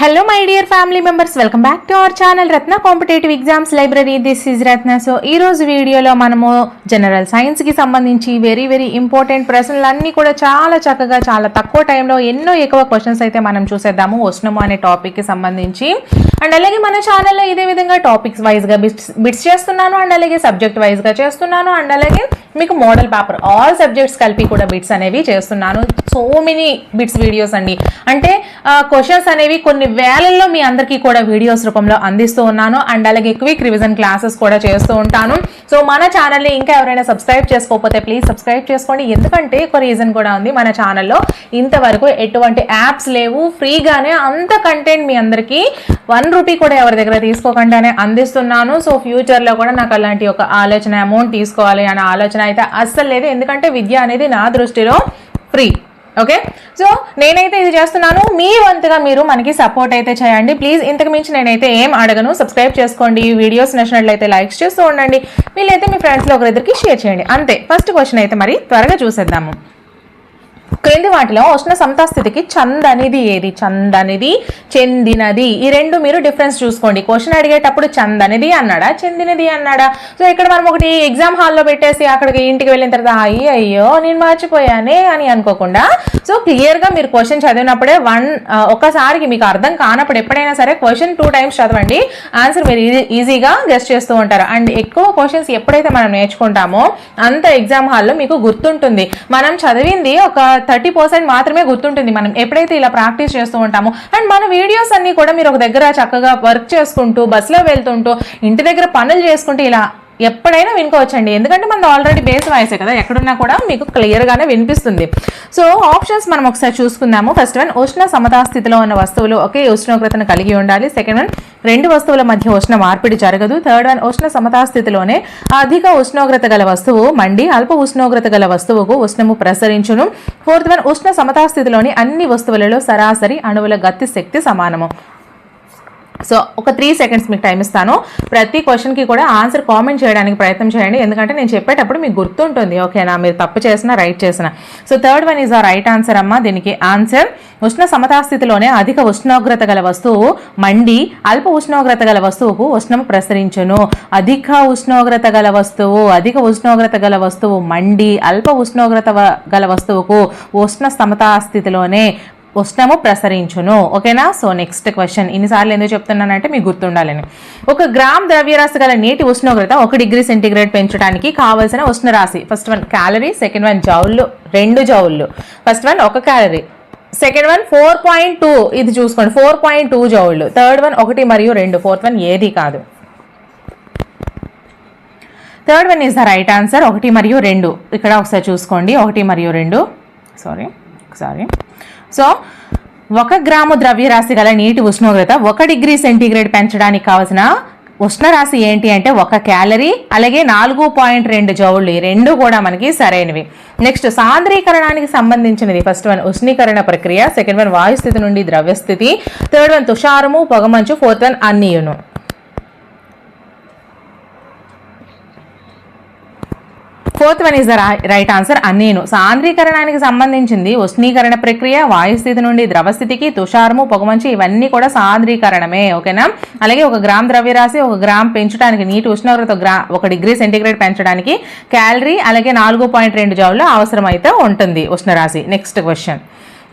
Hello my dear family members welcome back to our channel Ratna competitive exams library this is Ratna so ఈ రోజు వీడియోలో మనము general సైన్స్కి సంబంధించి very very important ప్రశ్నలు అన్నీ కూడా చాలా చక్కగా చాలా తక్కువ టైంలో ఎన్నో ఎక్కువ క్వశ్చన్స్ అయితే మనం చూసేద్దాము. వస్తున్నాము అనే టాపిక్కి సంబంధించి. అండ్ అలాగే మన ఛానల్లో ఇదే విధంగా టాపిక్స్ వైజ్గా బిట్స్ బిట్స్ చేస్తున్నాను. అండ్ అలాగే సబ్జెక్ట్ వైజ్గా చేస్తున్నాను. అండ్ అలాగే మీకు మోడల్ పేపర్ ఆల్ సబ్జెక్ట్స్ కలిపి కూడా బిట్స్ అనేవి చేస్తున్నాను. సో మెనీ బిట్స్ వీడియోస్ అండి. అంటే క్వశ్చన్స్ అనేవి కొన్ని వేలల్లో మీ అందరికీ కూడా వీడియోస్ రూపంలో అందిస్తూ ఉన్నాను. అండ్ అలాగే క్విక్ రివిజన్ క్లాసెస్ కూడా చేస్తూ ఉంటాను. సో మన ఛానల్ని ఇంకా ఎవరైనా సబ్స్క్రైబ్ చేసుకోకపోతే ప్లీజ్ సబ్స్క్రైబ్ చేసుకోండి. ఎందుకంటే ఒక రీజన్ కూడా ఉంది మన ఛానల్లో. ఇంతవరకు ఎటువంటి యాప్స్ లేవు. ఫ్రీగానే అంత కంటెంట్ మీ అందరికీ వన్ రూపీ కూడా ఎవరి దగ్గర తీసుకోకుండానే అందిస్తున్నాను. సో ఫ్యూచర్లో కూడా నాకు అలాంటి ఒక ఆలోచన అమౌంట్ తీసుకోవాలి అనే ఆలోచన అయితే అస్సలు లేదు. ఎందుకంటే విద్య అనేది నా దృష్టిలో ఫ్రీ. ఓకే సో నేనైతే ఇది చేస్తున్నాను. మీ వంతుగా మీరు మనకి సపోర్ట్ అయితే చేయండి. ప్లీజ్ ఇంతకు మించి నేనైతే ఏం అడగను. సబ్స్క్రైబ్ చేసుకోండి. ఈ వీడియోస్ నచ్చినట్లయితే లైక్స్ చేస్తూ ఉండండి. వీళ్ళైతే మీ ఫ్రెండ్స్లో ఒకరిద్దరికి షేర్ చేయండి. అంతే. ఫస్ట్ క్వశ్చన్ అయితే మరి త్వరగా చూసేద్దాము. క్రింది వాటిలో ఉష్ణ సమతాస్థితికి చంద్ అనేది ఏది? చంద్ అనేది చెందినది. ఈ రెండు మీరు డిఫరెన్స్ చూసుకోండి. క్వశ్చన్ అడిగేటప్పుడు చంద్ అనేది అన్నాడా చెందినది అన్నాడా? సో ఇక్కడ మనం ఒకటి ఎగ్జామ్ హాల్లో పెట్టేసి అక్కడికి ఇంటికి వెళ్ళిన తర్వాత అయ్యో అయ్యో నేను మర్చిపోయానే అని అనుకోకుండా సో క్లియర్గా మీరు క్వశ్చన్ చదివినప్పుడే వన్ ఒక్కసారికి మీకు అర్థం కానప్పుడు ఎప్పుడైనా సరే క్వశ్చన్ టూ టైమ్స్ చదవండి. ఆన్సర్ మీరు ఈజీ ఈజీగా గెస్ట్ చేస్తూ ఉంటారు. అండ్ ఎక్కువ క్వశ్చన్స్ ఎప్పుడైతే మనం నేర్చుకుంటామో అంత ఎగ్జామ్ హాల్లో మీకు గుర్తుంటుంది. మనం చదివింది ఒక థర్టీ పర్సెంట్ మాత్రమే గుర్తుంటుంది. మనం ఎప్పుడైతే ఇలా ప్రాక్టీస్ చేస్తూ ఉంటామో అండ్ మన వీడియోస్ అన్ని కూడా మీరు ఒక దగ్గర చక్కగా వర్క్ చేసుకుంటూ బస్సులో వెళ్తుంటూ ఇంటి దగ్గర పనులు చేసుకుంటూ ఇలా ఎప్పుడైనా వినుకోవచ్చండి. ఎందుకంటే మనది ఆల్రెడీ బేస్ వాయిసే కదా ఎక్కడున్నా కూడా మీకు క్లియర్గానే వినిపిస్తుంది. సో ఆప్షన్స్ మనం ఒకసారి చూసుకుందాము. ఫస్ట్ వన్ ఉష్ణ సమతాస్థితిలో ఉన్న వస్తువులు ఒకే ఉష్ణోగ్రతను కలిగి ఉండాలి. సెకండ్ వన్ రెండు వస్తువుల మధ్య ఉష్ణ మార్పిడి జరగదు. థర్డ్ వన్ ఉష్ణ సమతాస్థితిలోనే అధిక ఉష్ణోగ్రత గల వస్తువు మండి అల్ప ఉష్ణోగ్రత గల వస్తువుకు ఉష్ణము ప్రసరించును. ఫోర్త్ వన్ ఉష్ణ సమతాస్థితిలోని అన్ని వస్తువులలో సరాసరి అణువుల గతి శక్తి సమానము. సో ఒక త్రీ సెకండ్స్ మీకు టైం ఇస్తాను. ప్రతి క్వశ్చన్కి కూడా ఆన్సర్ కామెంట్ చేయడానికి ప్రయత్నం చేయండి. ఎందుకంటే నేను చెప్పేటప్పుడు మీకు గుర్తుంటుంది. ఓకేనా? మీరు తప్పు చేసినా రైట్ చేసిన. So third one is a right answer అమ్మ. దీనికి ఆన్సర్ ఉష్ణ సమతాస్థితిలోనే అధిక ఉష్ణోగ్రత గల వస్తువు మండి అల్ప ఉష్ణోగ్రత గల వస్తువుకు ఉష్ణం ప్రసరించును. అధిక ఉష్ణోగ్రత గల వస్తువు అధిక ఉష్ణోగ్రత గల వస్తువు మండి అల్ప ఉష్ణోగ్రత గల వస్తువుకు ఉష్ణ సమతాస్థితిలోనే ఉష్ణము ప్రసరించును. ఓకేనా? సో నెక్స్ట్ క్వశ్చన్ ఇన్నిసార్లు ఎందుకు చెప్తున్నానంటే మీకు గుర్తుండాలని. ఒక గ్రామ్ ద్రవ్యరాశి గల నీటి ఉష్ణోగ్రత ఒక డిగ్రీ సెంటీగ్రేడ్ పెంచడానికి కావలసిన ఉష్ణరాశి. First one calorie second one జౌళ్ళు. రెండు జౌళ్ళు. ఫస్ట్ వన్ ఒక calorie second one four point two ఇది చూసుకోండి. ఫోర్ పాయింట్ టూ జౌళ్ళు. థర్డ్ వన్ ఒకటి మరియు రెండు. ఫోర్త్ వన్ ఏది కాదు. Third one is the right answer ఒకటి మరియు రెండు. ఇక్కడ ఒకసారి చూసుకోండి. ఒకటి మరియు రెండు. సారీ ఒకసారి. సో ఒక గ్రాము ద్రవ్యరాశి గల నీటి ఉష్ణోగ్రత ఒక డిగ్రీ సెంటీగ్రేడ్ పెంచడానికి కావాల్సిన ఉష్ణరాశి ఏంటి అంటే ఒక క్యాలరీ అలాగే నాలుగు పాయింట్ రెండు జౌళ్ళు ఈ రెండు కూడా మనకి సరైనవి. నెక్స్ట్ సాంద్రీకరణానికి సంబంధించినది. ఫస్ట్ వన్ ఉష్ణీకరణ ప్రక్రియ. సెకండ్ వన్ వాయుస్థితి నుండి ద్రవ్యస్థితి థర్డ్ వన్ తుషారము పొగమంచు. Fourth one అన్నీయును. Fourth one is the right answer అన్నీను సాంద్రీకరణానికి సంబంధించింది ఉష్ణీకరణ ప్రక్రియ వాయుస్థితి నుండి ద్రవస్థితికి తుషారము పొగమంచు ఇవన్నీ కూడా సాంద్రీకరణమే ఓకేనా? అలాగే ఒక గ్రామ్ ద్రవ్యరాశి ఒక గ్రామ్ పెంచడానికి నీటి ఉష్ణోగ్రత గ్రా ఒక డిగ్రీ సెంటీగ్రేడ్ పెంచడానికి క్యాలరీ అలాగే నాలుగు పాయింట్ రెండు జౌల్లో అవసరమైతే ఉంటుంది ఉష్ణరాశి. నెక్స్ట్ క్వశ్చన్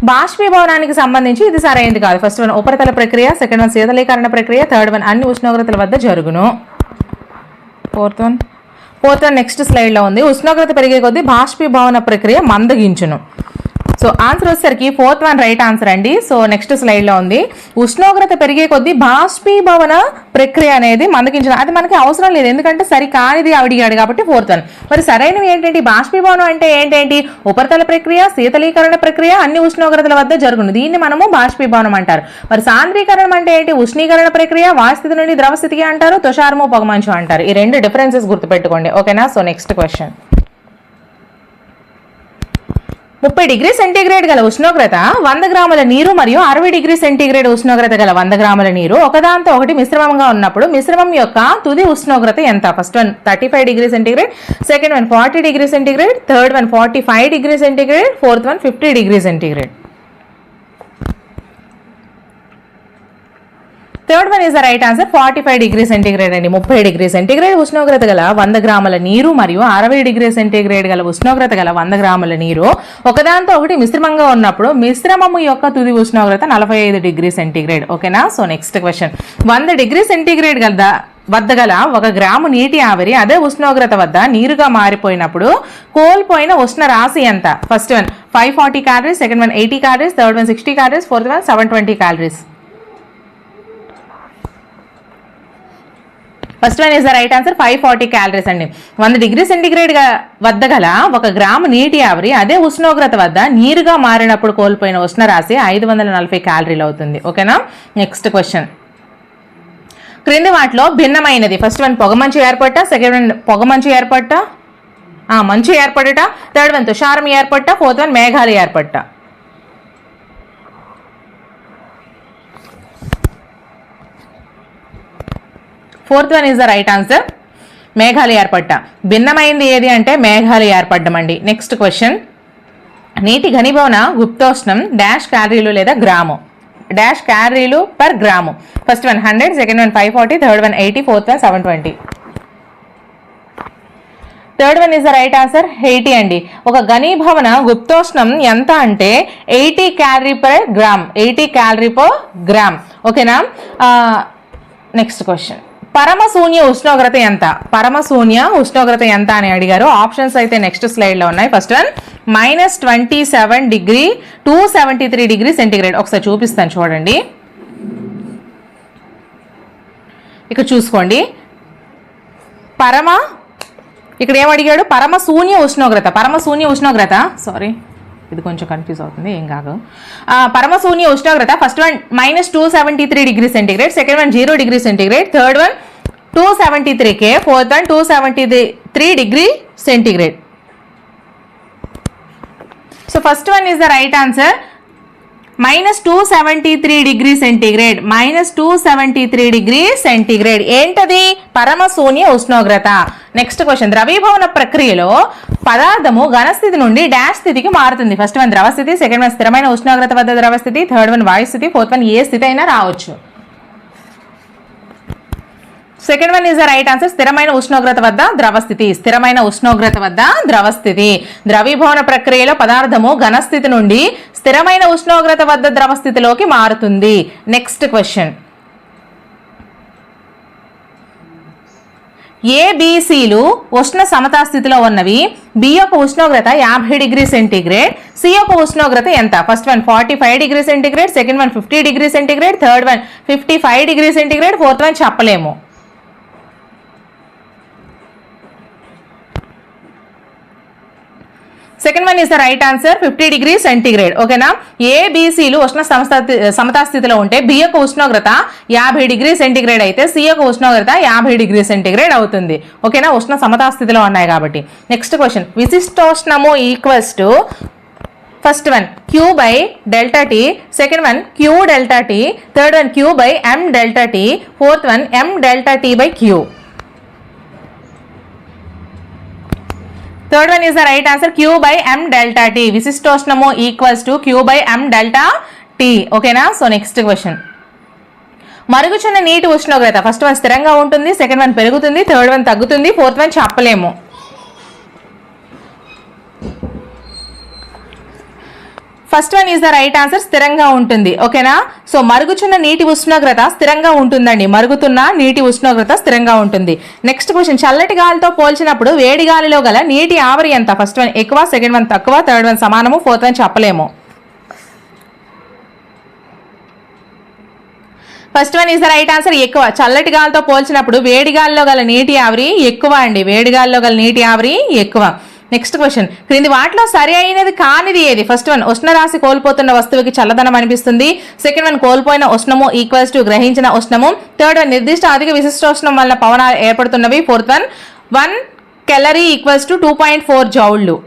బాష్పీభవనానికి సంబంధించి ఇది సరైనది కాదు. ఫస్ట్ వన్ ఉపరితల ప్రక్రియ సెకండ్ వన్ శీతలీకరణ ప్రక్రియ థర్డ్ వన్ అన్ని ఉష్ణోగ్రతల వద్ద జరుగును. ఫోర్త్ వన్ పోతే నెక్స్ట్ స్లైడ్లో ఉంది. ఉష్ణోగ్రత పెరిగే కొద్దీ బాష్పీభవన ప్రక్రియ మందగించును. సో ఆన్సర్ వచ్చేసరికి ఫోర్త్ వన్ రైట్ ఆన్సర్ అండి. సో నెక్స్ట్ స్లైడ్లో ఉంది. ఉష్ణోగ్రత పెరిగే కొద్దీ బాష్పీభవన ప్రక్రియ అనేది మందగించడం అది మనకి అవసరం లేదు. ఎందుకంటే సరి కానిది అడిగాడు కాబట్టి ఫోర్త్ వన్ మరి సరైనవి ఏంటంటే బాష్పీభవనం అంటే ఏంటేంటి? ఉపరితల ప్రక్రియ శీతలీకరణ ప్రక్రియ అన్ని ఉష్ణోగ్రతల వద్ద జరుగును. దీన్ని మనము బాష్పీభవనం అంటారు. మరి సాంద్రీకరణం అంటే ఏంటి? ఉష్ణీకరణ ప్రక్రియ వాస్థితి నుండి ద్రవస్థితికి అంటారు తుషారము పొగమంచు అంటారు. ఈ రెండు డిఫరెన్సెస్ గుర్తుపెట్టుకోండి. ఓకేనా సో నెక్స్ట్ క్వశ్చన్ ముప్పై డిగ్రీ సెంటీగ్రేడ్ గల ఉష్ణోగ్రత వంద గ్రాముల నీరు మరియు అరవై డిగ్రీ సెంటీగ్రేడ్ ఉష్ణోగ్రత గల వంద గ్రాముల నీరు ఒకదాంతో ఒకటి మిశ్రమంగా ఉన్నప్పుడు మిశ్రమం యొక్క తుది ఉష్ణోగ్రత ఎంత? First one thirty five degree centigrade. Second one forty degree centigrade. Third one forty five degree centigrade. Fourth one fifty degree centigrade. Third one is the right answer forty five degree centigrade అండి ముప్పై degree centigrade ఉష్ణోగ్రత గల వంద గ్రాముల నీరు మరియు అరవై degree centigrade గల ఉష్ణోగ్రత గల వంద గ్రాముల నీరు. ఒకదాంతో ఒకటి మిశ్రమంగా ఉన్నప్పుడు మిశ్రమము యొక్క తుది ఉష్ణోగ్రత నలభై ఐదు డిగ్రీ సెంటీగ్రేడ్ ఓకేనా సో నెక్స్ట్ క్వశ్చన్ వంద డిగ్రీ సెంటీగ్రేడ్ గల వద్ద గల ఒక గ్రాము నీటి ఆవిరి అదే ఉష్ణోగ్రత వద్ద నీరుగా మారిపోయినప్పుడు కోల్పోయిన ఉష్ణ రాశి ఎంత? First one five forty calories second one eighty calories third one sixty calories fourth one seven twenty calories first one is the right answer five forty calories అండి. వంద డిగ్రీ సెంటిగ్రేడ్ వద్ద గల ఒక గ్రాము నీటి ఆవిరి అదే ఉష్ణోగ్రత వద్ద నీరుగా మారినప్పుడు కోల్పోయిన ఉష్ణ రాశి ఐదు వందల నలభై క్యాలరీలు అవుతుంది. ఓకేనా? Next question. క్రింది వాటిలో భిన్నమైనది. ఫస్ట్ వన్ పొగమంచు ఏర్పడ్డ సెకండ్ వన్ పొగమంచు ఏర్పడ్డ మంచు ఏర్పడట థర్డ్ వన్ తుషారం ఏర్పడ్డ ఫోర్త్ వన్ మేఘాలు ఏర్పడ్డ. Fourth one is the right answer. మేఘాలు ఏర్పడ్డ. భిన్నమైంది ఏది అంటే మేఘాలు ఏర్పడ్డం అండి నెక్స్ట్ క్వశ్చన్. నీటి ఘనీభవన గుప్తోష్ణం డాష్ క్యాలరీలు లేదా గ్రాము? డాష్ క్యాలరీలు per gram. First one hundred second one five forty third one eighty fourth one seven twenty. Third one is the right answer eighty అండి. ఒక ఘనీభవన గుప్తోష్ణం ఎంత అంటే eighty calorie per gram. Eighty calorie per gram. ఓకేనా? Next question. పరమశూన్య ఉష్ణోగ్రత ఎంత? పరమశూన్య ఉష్ణోగ్రత ఎంత అని అడిగారు. ఆప్షన్స్ అయితే నెక్స్ట్ స్లైడ్లో ఉన్నాయి. First one minus twenty seven degree two seventy three degree centigrade ఒకసారి చూపిస్తాను చూడండి. ఇక్కడ చూసుకోండి. పరమ ఇక్కడ ఏమడిగాడు పరమ శూన్య ఉష్ణోగ్రత. పరమ శూన్య ఉష్ణోగ్రత. సారీ ఇది కొంచెం కన్ఫ్యూజ్ అవుతుంది ఏం కాదు. పరమశూన్య ఉష్ణోగ్రత. First one minus two seventy three degree centigrade second one zero degree centigrade third one two seventy three K fourth one two seventy three degree centigrade so first one is the right answer minus two seventy three degree centigrade minus two seventy three degree centigrade ఏంటది? పరమశూన్య ఉష్ణోగ్రత. Next question ద్రవీభవన ప్రక్రియలో పదార్థము ఘనస్థితి నుండి dash స్థితికి మారుతుంది. First one ద్రవస్థితి సెకండ్ వన్ స్థిరమైన ఉష్ణోగ్రత వద్ద ద్రవస్థితి థర్డ్ వన్ వాయు స్థితి ఫోర్త్ వన్ ఏ స్థితి అయినా రావచ్చు. Second one is the right answer స్థిరమైన ఉష్ణోగ్రత వద్ద ద్రవస్థితి. స్థిరమైన ఉష్ణోగ్రత వద్ద ద్రవస్థితి. ద్రవీభవన ప్రక్రియలో పదార్థము ఘనస్థితి నుండి స్థిరమైన ఉష్ణోగ్రత వద్ద ద్రవస్థితిలోకి మారుతుంది. నెక్స్ట్ క్వశ్చన్ ఏబిసిలు ఉష్ణ సమతా స్థితిలో ఉన్నవి. బి యొక్క ఉష్ణోగ్రత యాభై డిగ్రీ సెంటీగ్రేడ్. సి యొక్క ఉష్ణోగ్రత ఎంత? First one forty five degree centigrade. Second one fifty degree centigrade. Third one fifty five degree centigrade. Fourth one చెప్పలేము. Second one is the right answer fifty degree centigrade ఓకేనా ఏబిసిలు ఉష్ణ సమతా స్థితిలో ఉంటే B యొక్క ఉష్ణోగ్రత యాభై డిగ్రీ సెంటీగ్రేడ్ అయితే సి యొక్క ఉష్ణోగ్రత యాభై డిగ్రీ సెంటీగ్రేడ్ అవుతుంది. ఓకేనా ఉష్ణ సమతా స్థితిలో ఉన్నాయి కాబట్టి. Next question విశిష్టోష్ణము equals to first one Q by delta T second one Q delta T third one Q by M delta T fourth one M delta T by Q third one is the right answer Q by M delta T విశిష్టోష్ణము equals to Q by M delta T ఓకేనా so next question మరుగుచున్న నీటి ఉష్ణోగ్రత. First one స్థిరంగా ఉంటుంది second one పెరుగుతుంది third one తగ్గుతుంది fourth one చెప్పలేము. First one is the right answer స్థిరంగా ఉంటుంది. ఓకేనా? సో మరుగుచున్న నీటి ఉష్ణోగ్రత స్థిరంగా ఉంటుందండి. మరుగుతున్న నీటి ఉష్ణోగ్రత స్థిరంగా ఉంటుంది. నెక్స్ట్ క్వశ్చన్ చల్లటి గాలితో పోల్చినప్పుడు వేడి గాలిలో గల నీటి ఆవిరి ఎంత? ఫస్ట్ వన్ ఎక్కువ సెకండ్ వన్ తక్కువ థర్డ్ వన్ సమానము ఫోర్త్ వన్ చెప్పలేము. First one is the right answer ఎక్కువ. చల్లటి గాలితో పోల్చినప్పుడు వేడి గాలిలో గల నీటి ఆవిరి ఎక్కువ అండి. వేడి గాలిలో గల నీటి ఆవిరి ఎక్కువ. నెక్స్ట్ క్వశ్చన్ క్రింది వాటిలో సరి అయినది కానిది ఏది? ఫస్ట్ వన్ ఉష్ణరాశి కోల్పోతున్న వస్తువుకి చల్లదనం అనిపిస్తుంది. సెకండ్ వన్ కోల్పోయిన ఉష్ణము ఈక్వల్స్ టు గ్రహించిన ఉష్ణము. థర్డ్ వన్ నిర్దిష్ట అధిక విశిష్టోష్ణం వల్ల పవనాలు ఏర్పడుతున్నవి. Fourth one one calorie equals to two point four జౌళ్ళు.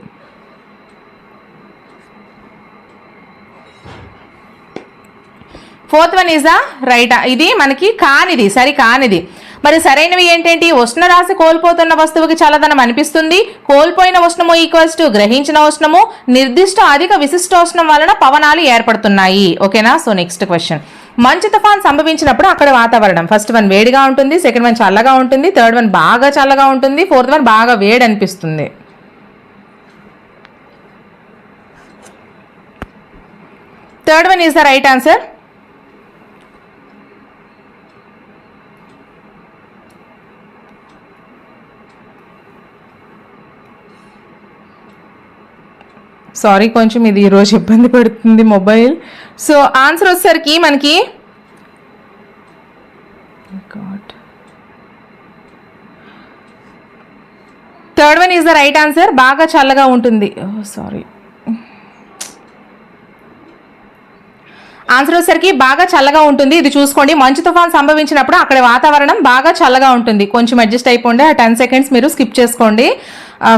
Fourth one is the right ఇది మనకి కానిది సరి కానిది. మరి సరైనవి ఏంటి ఉష్ణ రాశి కోల్పోతున్న వస్తువుకి చల్లదనం అనిపిస్తుంది. కోల్పోయిన ఉష్ణము ఈక్వల్స్ టు గ్రహించిన ఉష్ణము నిర్దిష్ట అధిక విశిష్టోష్ణం వలన పవనాలు ఏర్పడుతున్నాయి. ఓకేనా? సో నెక్స్ట్ క్వశ్చన్ మంచు తుఫాన్ సంభవించినప్పుడు అక్కడ వాతావరణం. ఫస్ట్ వన్ వేడిగా ఉంటుంది సెకండ్ వన్ చల్లగా ఉంటుంది థర్డ్ వన్ బాగా చల్లగా ఉంటుంది ఫోర్త్ వన్ బాగా వేడి అనిపిస్తుంది. Third one is the right answer sorry కొంచెం ఇది ఈరోజు ఇబ్బంది పెడుతుంది మొబైల్. సో ఆన్సర్ వచ్చేసరికి మనకి third one is the right answer బాగా చల్లగా ఉంటుంది. Oh, సారీ ఆన్సర్ వచ్చేసరికి బాగా చల్లగా ఉంటుంది. ఇది చూసుకోండి. మంచు తుఫాన్ సంభవించినప్పుడు అక్కడ వాతావరణం బాగా చల్లగా ఉంటుంది. కొంచెం అడ్జస్ట్ అయిపోండి. ఆ టెన్ సెకండ్స్ మీరు స్కిప్ చేసుకోండి.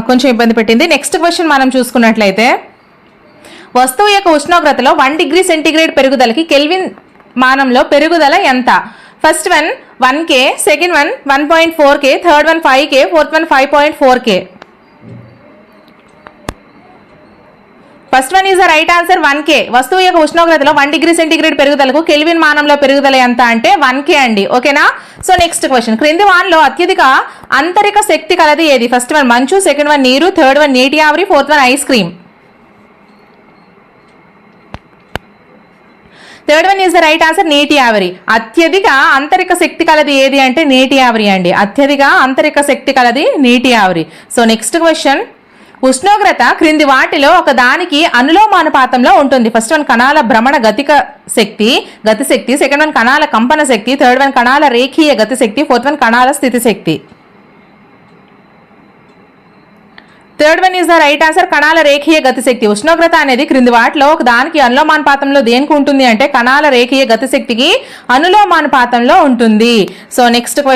కొంచెం ఇబ్బంది పెట్టింది. నెక్స్ట్ క్వశ్చన్ మనం చూసుకున్నట్లయితే వస్తువు యొక్క ఉష్ణోగ్రతలో వన్ డిగ్రీ సెంటీగ్రేడ్ పెరుగుదలకి కెల్విన్ మానంలో పెరుగుదల ఎంత? First one one K second one one point four K third one five K fourth one five point four K. First one is the right answer one K. వస్తువు యొక్క ఉష్ణోగ్రతలో one degree centigrade పెరుగుదలకు Kelvin మానంలో పెరుగుదల ఎంత అంటే one K అండి. ఓకేనా? So next question. క్రింది వాన్లో అత్యధిక అంతరిక శక్తి కలది ఏది? ఫస్ట్ వన్ మంచు సెకండ్ వన్ నీరు థర్డ్ వన్ నీటి ఆవిరి fourth one ice cream. Third one is the right answer నీటి ఆవిరి. అత్యధిక అంతరిక శక్తి కలది ఏది అంటే నీటి ఆవిరి అండి. అత్యధిక అంతరిక శక్తి కలది నీటి ఆవిరి. సో నెక్స్ట్ క్వశ్చన్ ఉష్ణోగ్రత క్రింది వాటిలో ఒక దానికి అనులోమానుపాతంలో ఉంటుంది. ఫస్ట్ వన్ కణాల భ్రమణ గతిక శక్తి గతిశక్తి. సెకండ్ వన్ కణాల కంపన శక్తి. థర్డ్ వన్ కణాల రేఖీయ గతి శక్తి ఫోర్త్ వన్ కణాల స్థితి శక్తి third one is the right answer కణాల రేఖీయ గతిశక్తి. ఉష్ణోగ్రత అనేది క్రింది వాటిలో ఒక దానికి అనులోమానుపాతంలో దేనికి ఉంటుంది అంటే కణాల రేఖీయ గతిశక్తికి అనులోమానుపాతంలో ఉంటుంది. So next question